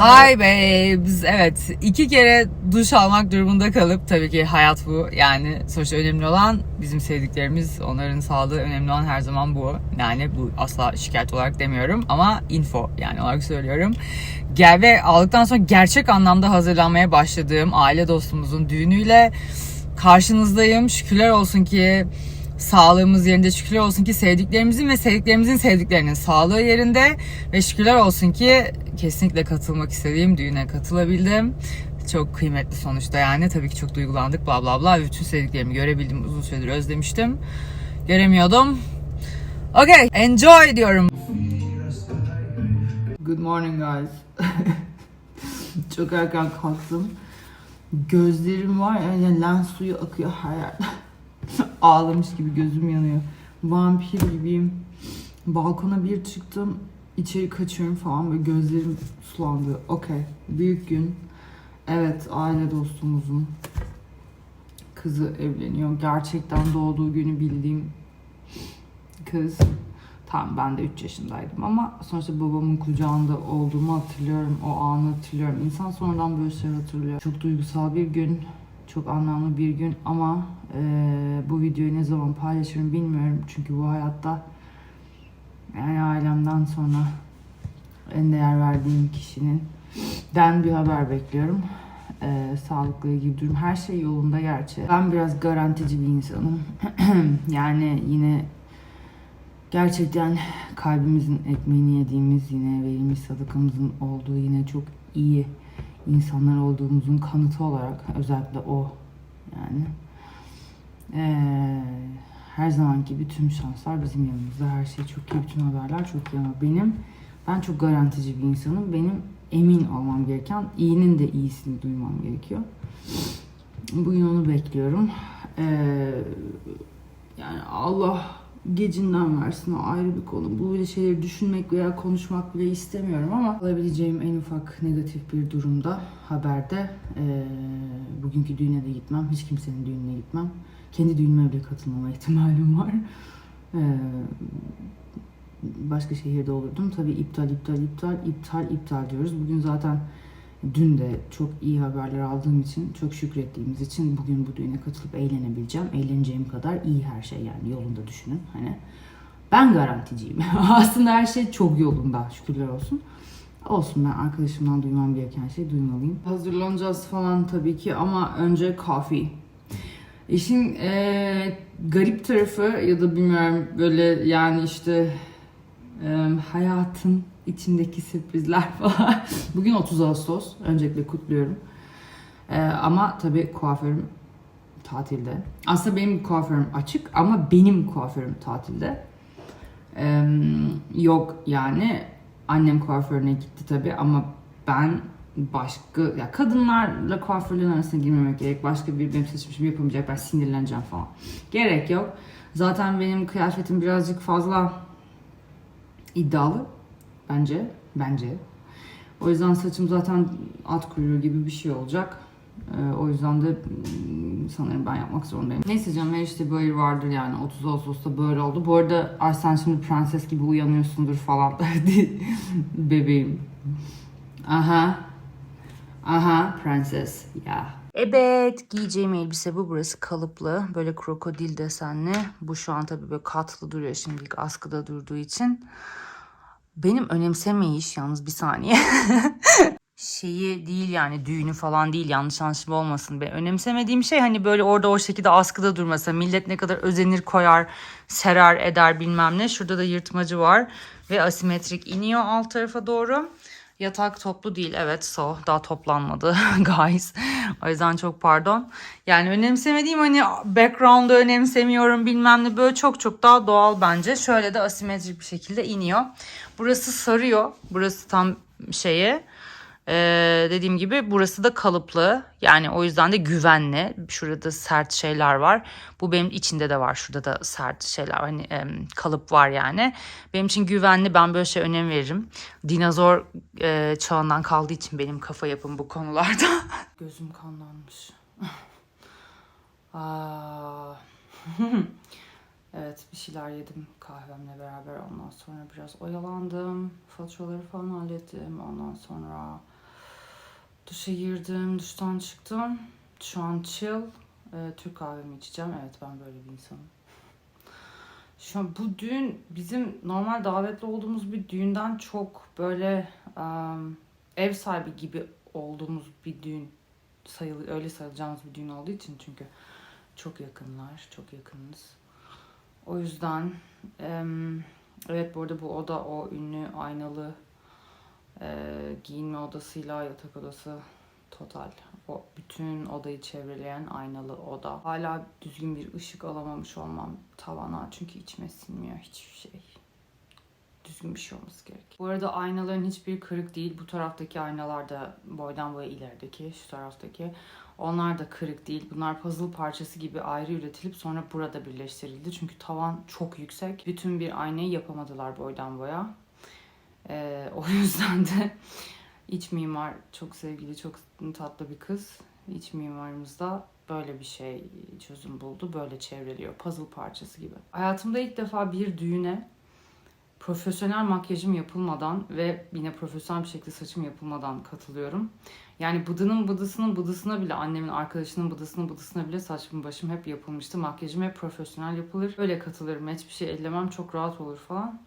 Hi babes. Evet iki kere duş almak durumunda kalıp tabii ki hayat bu. Yani sonuçta önemli olan bizim sevdiklerimiz, onların sağlığı önemli olan her zaman bu. Yani bu asla şikayet olarak demiyorum ama info yani olarak söylüyorum. Gel ve aldıktan sonra gerçek anlamda hazırlanmaya başladığım aile dostumuzun düğünüyle karşınızdayım. Şükürler olsun ki sağlığımız yerinde şükürler olsun ki sevdiklerimizin ve sevdiklerimizin sevdiklerinin sağlığı yerinde ve şükürler olsun ki kesinlikle katılmak istediğim düğüne katılabildim. Çok kıymetli sonuçta yani tabii ki çok duygulandık bla bla bla bütün sevdiklerimi görebildim uzun süredir özlemiştim. Göremiyordum. Okay, enjoy diyorum. Good morning guys. çok erken kalktım. Gözlerim var yani lens suyu akıyor her yerden. Ağlamış gibi gözüm yanıyor. Vampir gibiyim. Balkona bir çıktım. içeri kaçıyorum falan böyle gözlerim sulandı. Okey. Büyük gün. Evet aile dostumuzun kızı evleniyor. Gerçekten doğduğu günü bildiğim kız. Tamam ben de 3 yaşındaydım ama sonuçta babamın kucağında olduğumu hatırlıyorum. O anı hatırlıyorum. İnsan sonradan böyle şeyler hatırlıyor. Çok duygusal bir gün. Çok anlamlı bir gün ama eee, bu videoyu ne zaman paylaşırım bilmiyorum. Çünkü bu hayatta yani ailemden sonra en değer verdiğim kişinin den bir haber bekliyorum. Eee sağlıkla ilgili durum. Her şey yolunda gerçi. Ben biraz garantici bir insanım. yani yine gerçekten kalbimizin ekmeğini yediğimiz yine verilmiş sadakamızın olduğu yine çok iyi insanlar olduğumuzun kanıtı olarak özellikle o yani eee, her zamanki gibi tüm şanslar bizim yanımızda. Her şey çok iyi, bütün haberler çok iyi ama benim ben çok garantici bir insanım. Benim emin olmam gereken iyinin de iyisini duymam gerekiyor. Bugün onu bekliyorum. Eee, yani Allah gecinden versin o ayrı bir konu. Bu böyle şeyleri düşünmek veya konuşmak bile istemiyorum ama alabileceğim en ufak negatif bir durumda haberde eee, bugünkü düğüne de gitmem. Hiç kimsenin düğününe gitmem. Kendi düğünüme bile katılmama ihtimalim var. Eee, başka şehirde olurdum. Tabii iptal, iptal, iptal, iptal, iptal diyoruz. Bugün zaten dün de çok iyi haberler aldığım için, çok şükrettiğimiz için bugün bu düğüne katılıp eğlenebileceğim. Eğleneceğim kadar iyi her şey yani yolunda düşünün. Hani ben garanticiyim. Aslında her şey çok yolunda şükürler olsun. Olsun ben arkadaşımdan duymam gereken şey duymalıyım. Hazırlanacağız falan tabii ki ama önce coffee. İşin eee, garip tarafı ya da bilmiyorum böyle yani işte eee, hayatın içindeki sürprizler falan. Bugün 30 Ağustos. Öncelikle kutluyorum. Eee, ama tabii kuaförüm tatilde. Aslında benim kuaförüm açık ama benim kuaförüm tatilde. Eee, yok yani annem kuaförüne gitti tabii ama ben başka ya kadınlarla kuaförlerin arasına girmemek gerek. Başka bir benim seçmişim yapamayacak. Ben sinirleneceğim falan. Gerek yok. Zaten benim kıyafetim birazcık fazla iddialı bence. Bence. O yüzden saçım zaten at kuyruğu gibi bir şey olacak. Ee, o yüzden de mm, sanırım ben yapmak zorundayım. Neyse canım her işte böyle vardır yani 30 Ağustos'ta böyle oldu. Bu arada ay sen şimdi prenses gibi uyanıyorsundur falan. Bebeğim. Aha. Aha prenses. Ya. Evet giyeceğim elbise bu. Burası kalıplı. Böyle krokodil desenli. Bu şu an tabii böyle katlı duruyor şimdilik askıda durduğu için. Benim önemsemeyiş yalnız bir saniye. şeyi değil yani düğünü falan değil yanlış anlaşılma olmasın. Ben önemsemediğim şey hani böyle orada o şekilde askıda durmasa millet ne kadar özenir koyar serer eder bilmem ne. Şurada da yırtmacı var ve asimetrik iniyor alt tarafa doğru. Yatak toplu değil evet so daha toplanmadı guys. O yüzden çok pardon. Yani önemsemediğim hani background'ı önemsemiyorum bilmem ne böyle çok çok daha doğal bence. Şöyle de asimetrik bir şekilde iniyor. Burası sarıyor. Burası tam şeye ee, dediğim gibi burası da kalıplı. Yani o yüzden de güvenli. Şurada sert şeyler var. Bu benim içinde de var. Şurada da sert şeyler. Hani em, kalıp var yani. Benim için güvenli. Ben böyle şey önem veririm. Dinozor e, çağından kaldığı için benim kafa yapım bu konularda. Gözüm kanlanmış. Evet bir şeyler yedim kahvemle beraber. Ondan sonra biraz oyalandım. Faturaları falan hallettim. Ondan sonra Duşa girdim, duştan çıktım. Şu an chill. Ee, Türk kahvemi içeceğim. Evet ben böyle bir insanım. Şu an bu düğün bizim normal davetli olduğumuz bir düğünden çok böyle em, ev sahibi gibi olduğumuz bir düğün sayılı öyle sayılacağımız bir düğün olduğu için çünkü çok yakınlar, çok yakınız. O yüzden em, evet bu arada bu oda o ünlü aynalı e, giyinme odasıyla yatak odası total. O bütün odayı çevreleyen aynalı oda. Hala düzgün bir ışık alamamış olmam tavana çünkü içime sinmiyor hiçbir şey. Düzgün bir şey olması gerek. Bu arada aynaların hiçbir kırık değil. Bu taraftaki aynalar da boydan boya ilerideki, şu taraftaki. Onlar da kırık değil. Bunlar puzzle parçası gibi ayrı üretilip sonra burada birleştirildi. Çünkü tavan çok yüksek. Bütün bir aynayı yapamadılar boydan boya. Ee, o yüzden de iç mimar çok sevgili, çok tatlı bir kız. İç mimarımız da böyle bir şey çözüm buldu. Böyle çevreliyor. Puzzle parçası gibi. Hayatımda ilk defa bir düğüne profesyonel makyajım yapılmadan ve yine profesyonel bir şekilde saçım yapılmadan katılıyorum. Yani bıdının bıdısının bıdısına bile, annemin arkadaşının bıdısının bıdısına bile saçım başım hep yapılmıştı. Makyajım hep profesyonel yapılır. Öyle katılırım. Hiçbir şey ellemem çok rahat olur falan.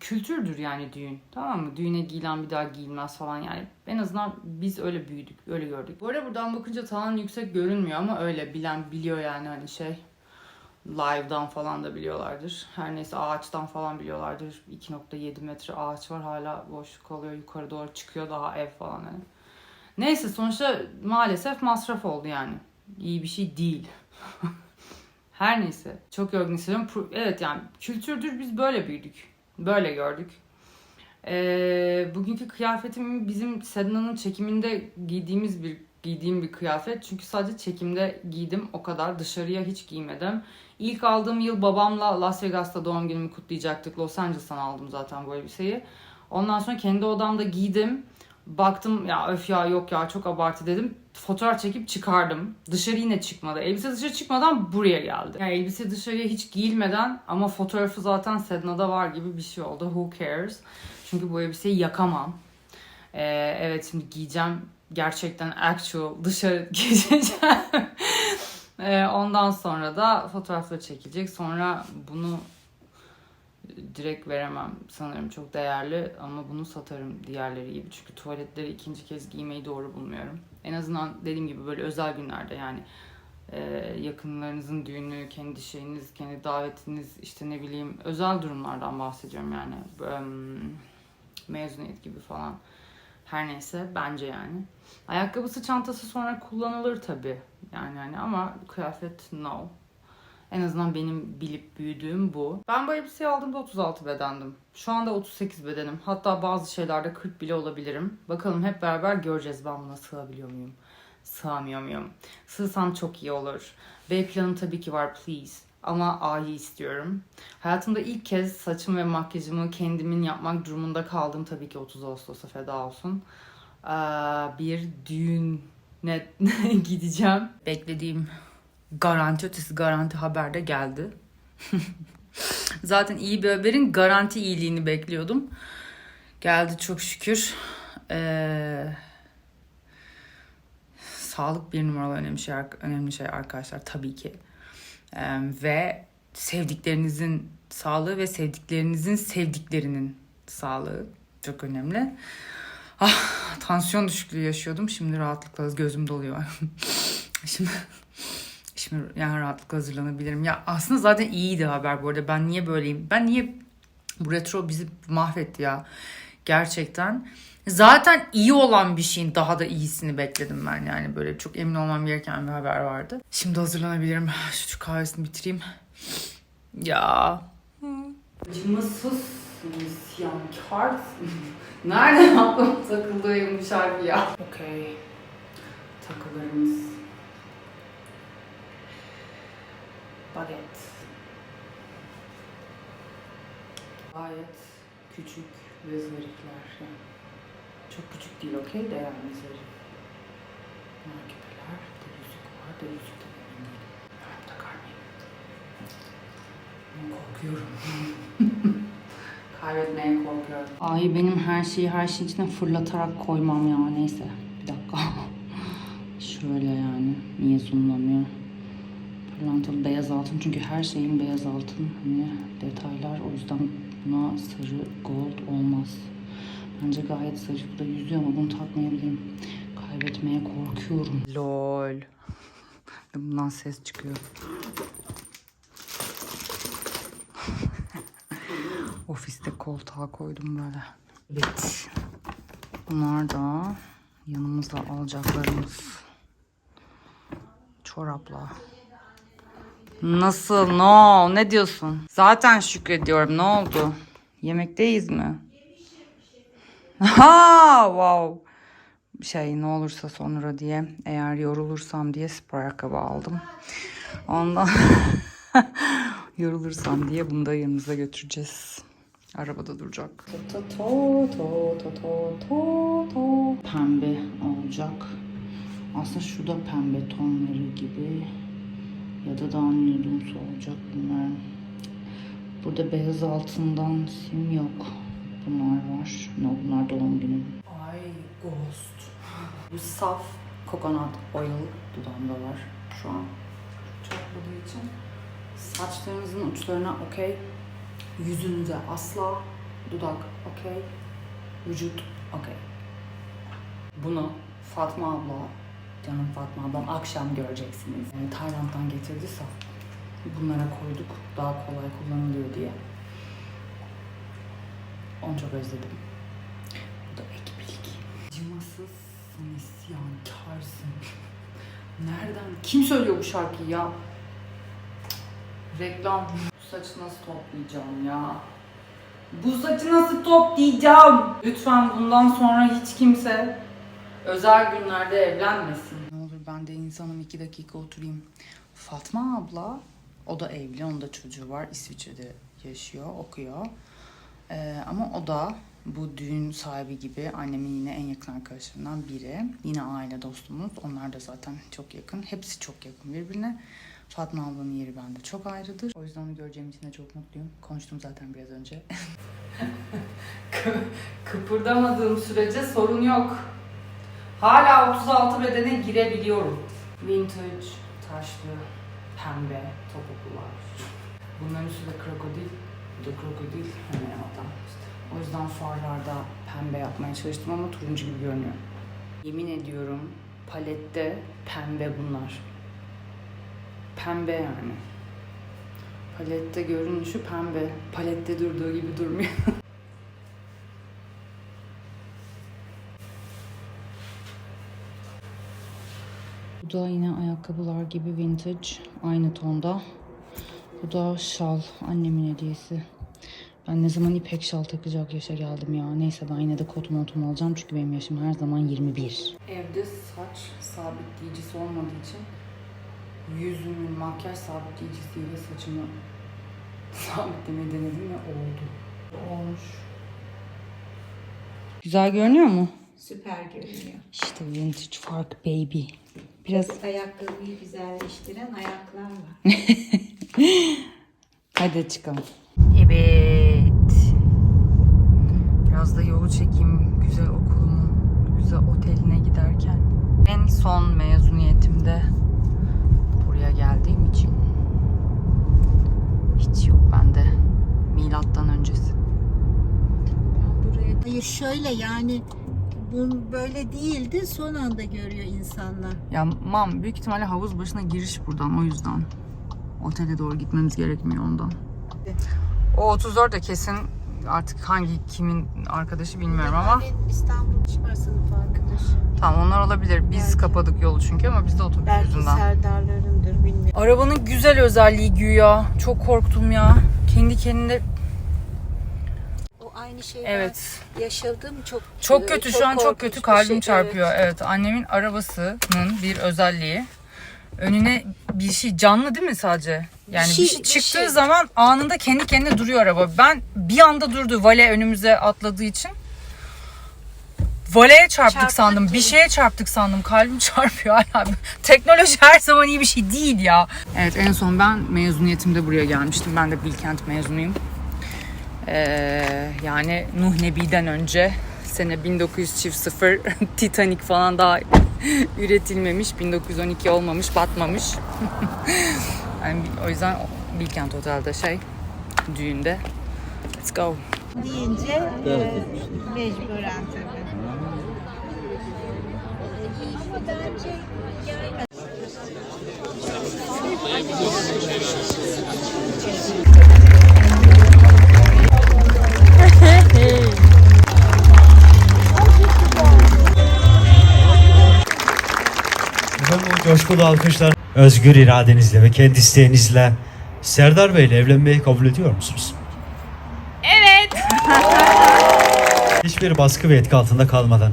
Kültürdür yani düğün. Tamam mı? Düğüne giyilen bir daha giyilmez falan yani. En azından biz öyle büyüdük, öyle gördük. Bu arada buradan bakınca tavan yüksek görünmüyor ama öyle bilen biliyor yani hani şey live'dan falan da biliyorlardır. Her neyse ağaçtan falan biliyorlardır. 2.7 metre ağaç var hala boşluk kalıyor yukarı doğru çıkıyor daha ev falan hani. Neyse sonuçta maalesef masraf oldu yani. İyi bir şey değil. Her neyse. Çok yorgun hissediyorum. Evet yani kültürdür biz böyle büyüdük. Böyle gördük. Ee, bugünkü kıyafetim bizim Sedna'nın çekiminde giydiğimiz bir giydiğim bir kıyafet. Çünkü sadece çekimde giydim o kadar. Dışarıya hiç giymedim. İlk aldığım yıl babamla Las Vegas'ta doğum günümü kutlayacaktık. Los Angeles'tan aldım zaten bu elbiseyi. Ondan sonra kendi odamda giydim. Baktım ya öf ya yok ya çok abartı dedim. Fotoğraf çekip çıkardım. Dışarı yine çıkmadı. Elbise dışarı çıkmadan buraya geldi. Yani elbise dışarıya hiç giyilmeden ama fotoğrafı zaten Sedna'da var gibi bir şey oldu. Who cares? Çünkü bu elbiseyi yakamam. Ee, evet şimdi giyeceğim. Gerçekten actual dışarı giyeceğim. Ee, ondan sonra da fotoğrafları çekilecek. Sonra bunu direkt veremem sanırım çok değerli ama bunu satarım diğerleri gibi. Çünkü tuvaletleri ikinci kez giymeyi doğru bulmuyorum. En azından dediğim gibi böyle özel günlerde yani e, yakınlarınızın düğünü, kendi şeyiniz, kendi davetiniz işte ne bileyim özel durumlardan bahsediyorum yani. Mezuniyet gibi falan. Her neyse bence yani. Ayakkabısı çantası sonra kullanılır tabi. Yani hani ama kıyafet no. En azından benim bilip büyüdüğüm bu. Ben bu elbiseyi aldığımda 36 bedendim. Şu anda 38 bedenim. Hatta bazı şeylerde 40 bile olabilirim. Bakalım hep beraber göreceğiz ben buna sığabiliyor muyum? Sığamıyor muyum? Sığsam çok iyi olur. B planım tabii ki var please. Ama A'yı istiyorum. Hayatımda ilk kez saçım ve makyajımı kendimin yapmak durumunda kaldım. Tabii ki 30 Ağustos'a feda olsun. Ee, bir düğüne gideceğim. Beklediğim garanti ötesi garanti haber de geldi. Zaten iyi bir haberin garanti iyiliğini bekliyordum. Geldi çok şükür. Ee, sağlık bir numaralı önemli şey, önemli şey arkadaşlar tabii ki. Ee, ve sevdiklerinizin sağlığı ve sevdiklerinizin sevdiklerinin sağlığı çok önemli. Ah, tansiyon düşüklüğü yaşıyordum. Şimdi rahatlıkla gözüm doluyor. Şimdi Şimdi yani rahatlıkla hazırlanabilirim. Ya aslında zaten iyiydi haber bu arada. Ben niye böyleyim? Ben niye bu retro bizi mahvetti ya. Gerçekten. Zaten iyi olan bir şeyin daha da iyisini bekledim ben yani. Böyle çok emin olmam gereken bir haber vardı. Şimdi hazırlanabilirim. Şu kahvesini bitireyim. Ya. Acımasız isyankar. Nereden aklıma takıldı bu şarkı ya? Okey. Takılarımız. Baget. Gayet küçük ve zarifler. Yani çok küçük değil okey de yani zarif. Bunlar küpeler, de yüzük var, de yüzük de emin değilim. Ben takar mıyım? Korkuyorum. Kaybetmeye korkuyorum. Ay benim her şeyi her şeyin içine fırlatarak koymam ya neyse. Bir dakika. Şöyle yani. Niye zoomlamıyor? Pırlantalı beyaz altın çünkü her şeyin beyaz altın hani detaylar o yüzden buna sarı gold olmaz. Bence gayet sarı bu da yüzüyor ama bunu takmayabilirim. Kaybetmeye korkuyorum. Lol. Bundan ses çıkıyor. Ofiste koltuğa koydum böyle. Evet. Bunlar da yanımızda alacaklarımız. Çorapla. Nasıl? No. Ne diyorsun? Zaten şükrediyorum. Ne oldu? Yemekteyiz mi? Ha, wow. Şey ne olursa sonra diye eğer yorulursam diye spor ayakkabı aldım. Ondan yorulursam diye bunu da yanımıza götüreceğiz. Arabada duracak. To, to, to, to, to, to, to. Pembe olacak. Aslında şurada pembe tonları gibi ya da daha nudumsu olacak bilmiyorum. Burada beyaz altından sim yok. Bunlar var. No, bunlar doğum günüm. Ay Ghost. Bu saf coconut oil dudağımda var şu an. Çatladığı için. Saçlarınızın uçlarına okey. Yüzünüze asla. Dudak okey. Vücut okey. Bunu Fatma abla, canım Fatma ablam akşam göreceksiniz. Yani Tayland'dan getirdi saf. Bunlara koyduk daha kolay kullanılıyor diye. Onu çok özledim. Bu da ek bilgi. Acımasızsın, isyankarsın. Nereden? Kim söylüyor bu şarkıyı ya? Reklam. Bu saçı nasıl toplayacağım ya? Bu saçı nasıl toplayacağım? Lütfen bundan sonra hiç kimse özel günlerde evlenmesin. Ne olur ben de insanım iki dakika oturayım. Fatma abla, o da evli, onun da çocuğu var. İsviçre'de yaşıyor, okuyor. Ee, ama o da bu düğün sahibi gibi annemin yine en yakın arkadaşlarından biri. Yine aile dostumuz. Onlar da zaten çok yakın. Hepsi çok yakın birbirine. Fatma ablanın yeri bende çok ayrıdır. O yüzden onu göreceğim için de çok mutluyum. Konuştum zaten biraz önce. Kıpırdamadığım sürece sorun yok. Hala 36 bedene girebiliyorum. Vintage, taşlı, pembe topuklular. Bunların üstü de krokodil. Bu da krokodil. Hani adam. O yüzden farlarda pembe yapmaya çalıştım ama turuncu gibi görünüyor. Yemin ediyorum palette pembe bunlar. Pembe yani. Palette görünüşü pembe. Palette durduğu gibi durmuyor. Bu da yine ayakkabılar gibi vintage. Aynı tonda. Bu da şal. Annemin hediyesi. Ben ne zaman ipek şal takacak yaşa geldim ya. Neyse ben yine de kot montumu alacağım. Çünkü benim yaşım her zaman 21. Evde saç sabitleyicisi olmadığı için yüzümün makyaj sabitleyicisiyle saçımı sabitlemeyi denedim ve oldu. Olmuş. Güzel görünüyor mu? Süper görünüyor. İşte vintage fark baby. Biraz Ayakkabıyı güzelleştiren ayaklar var. Hadi çıkalım. Evet. Biraz da yolu çekeyim güzel okulumun, güzel oteline giderken. En son mezuniyetimde buraya geldiğim için hiç yok bende. Milattan öncesi. Buraya Hayır şöyle yani bu böyle değildi son anda görüyor insanlar. Ya mam büyük ihtimalle havuz başına giriş buradan o yüzden. Otele doğru gitmemiz gerekmiyor ondan. O 34 de kesin artık hangi kimin arkadaşı bilmiyorum ama Benim İstanbul Çıkar sınıf arkadaşı. tamam onlar olabilir. Biz Belki. kapadık yolu çünkü ama biz de otobüs Belki yüzünden. Serdarlarındır bilmiyorum. Arabanın güzel özelliği güya. Çok korktum ya. Kendi kendine aynı şeyi evet. yaşadım çok Çok kötü şu an çok kötü bir kalbim şey, çarpıyor. evet. Evet. annemin arabasının bir özelliği. Önüne bir şey canlı değil mi sadece? Yani bir şey- şey, bir çıktığı şey. zaman anında kendi kendine duruyor araba. Ben bir anda durdu vale önümüze atladığı için. Valeye çarptık Çarptık sandım. gibi. Bir şeye çarptık sandım. Kalbim çarpıyor hala. Teknoloji her zaman iyi bir şey değil ya. Evet en son ben mezuniyetimde buraya gelmiştim. Ben de Bilkent mezunuyum. Ee, yani Nuh Nebi'den önce Sene 1900 çift sıfır. Titanic falan daha üretilmemiş. 1912 olmamış, batmamış. yani o yüzden Bilkent Otel'de şey düğünde. Let's go. deyince e, mecburen tabii. Coşkulu alkışlar özgür iradenizle ve kendi isteğinizle Serdar Bey ile evlenmeyi kabul ediyor musunuz? Evet. Hiçbir baskı ve etki altında kalmadan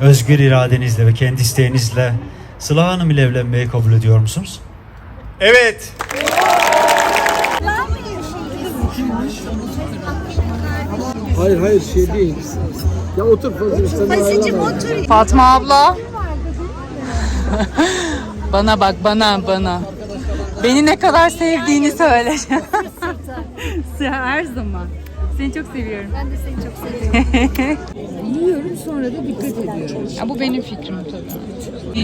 özgür iradenizle ve kendi isteğinizle Sıla Hanım ile evlenmeyi kabul ediyor musunuz? Evet. Hayır hayır şey değil. Ya otur Basicim ayrılma. otur. Fatma abla. bana bak bana bana. Beni ne kadar sevdiğini söyle. Her zaman. Seni çok seviyorum. Ben de seni çok seviyorum. Yiyorum sonra da dikkat ediyorum. Ya bu benim fikrim tabii.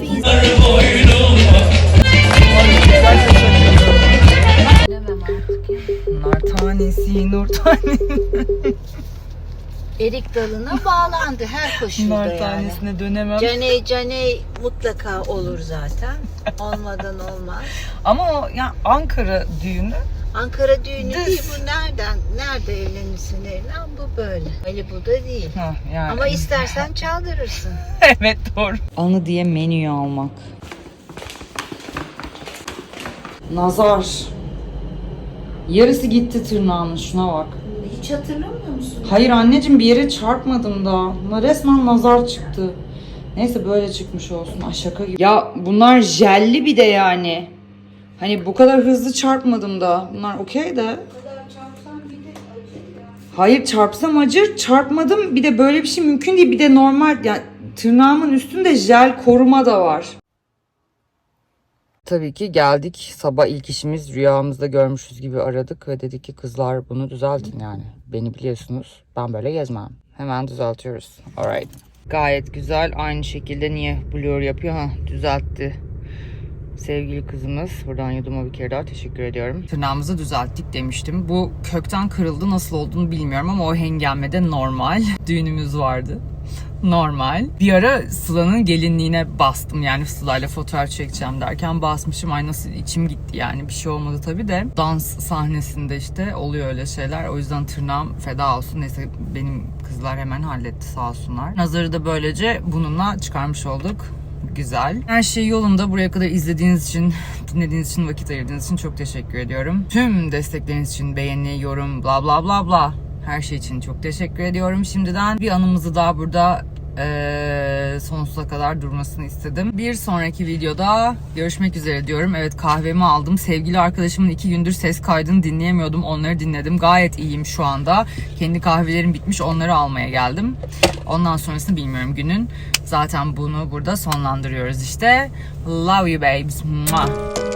Chef'i Nar tanesi, nur tanesi. erik dalına bağlandı her koşulda Nar yani. tanesine dönemem. Caney caney mutlaka olur zaten. Olmadan olmaz. Ama o ya Ankara düğünü Ankara düğünü Düz. değil bu nereden? Nerede evlenirsin evlen bu böyle. Ali bu da değil. Ha, yani. Ama istersen çaldırırsın. evet doğru. Anı diye menüyü almak. Nazar. Yarısı gitti tırnağımın şuna bak. Hiç hatırlamıyor musun? Hayır anneciğim bir yere çarpmadım da. Ama Resmen nazar çıktı. Neyse böyle çıkmış olsun. Ay şaka gibi. Ya bunlar jelli bir de yani. Hani bu kadar hızlı çarpmadım da. Bunlar okey de. Hayır çarpsam acır, çarpmadım. Bir de böyle bir şey mümkün değil. Bir de normal yani tırnağımın üstünde jel koruma da var. Tabii ki geldik. Sabah ilk işimiz rüyamızda görmüşüz gibi aradık ve dedik ki kızlar bunu düzeltin yani. Beni biliyorsunuz. Ben böyle gezmem. Hemen düzeltiyoruz. Alright. Gayet güzel. Aynı şekilde niye blur yapıyor? Ha düzeltti. Sevgili kızımız. Buradan yuduma bir kere daha teşekkür ediyorum. Tırnağımızı düzelttik demiştim. Bu kökten kırıldı. Nasıl olduğunu bilmiyorum ama o hengamede normal. Düğünümüz vardı. Normal. Bir ara Sıla'nın gelinliğine bastım. Yani Sıla'yla fotoğraf çekeceğim derken basmışım. Ay nasıl içim gitti yani. Bir şey olmadı tabii de. Dans sahnesinde işte oluyor öyle şeyler. O yüzden tırnağım feda olsun. Neyse benim kızlar hemen halletti sağ olsunlar. Nazarı da böylece bununla çıkarmış olduk. Güzel. Her şey yolunda. Buraya kadar izlediğiniz için, dinlediğiniz için, vakit ayırdığınız için çok teşekkür ediyorum. Tüm destekleriniz için beğeni, yorum, bla bla bla bla. Her şey için çok teşekkür ediyorum şimdiden. Bir anımızı daha burada eee, sonsuza kadar durmasını istedim. Bir sonraki videoda görüşmek üzere diyorum. Evet kahvemi aldım. Sevgili arkadaşımın iki gündür ses kaydını dinleyemiyordum. Onları dinledim. Gayet iyiyim şu anda. Kendi kahvelerim bitmiş. Onları almaya geldim. Ondan sonrasını bilmiyorum günün. Zaten bunu burada sonlandırıyoruz işte. Love you babes. Mwah.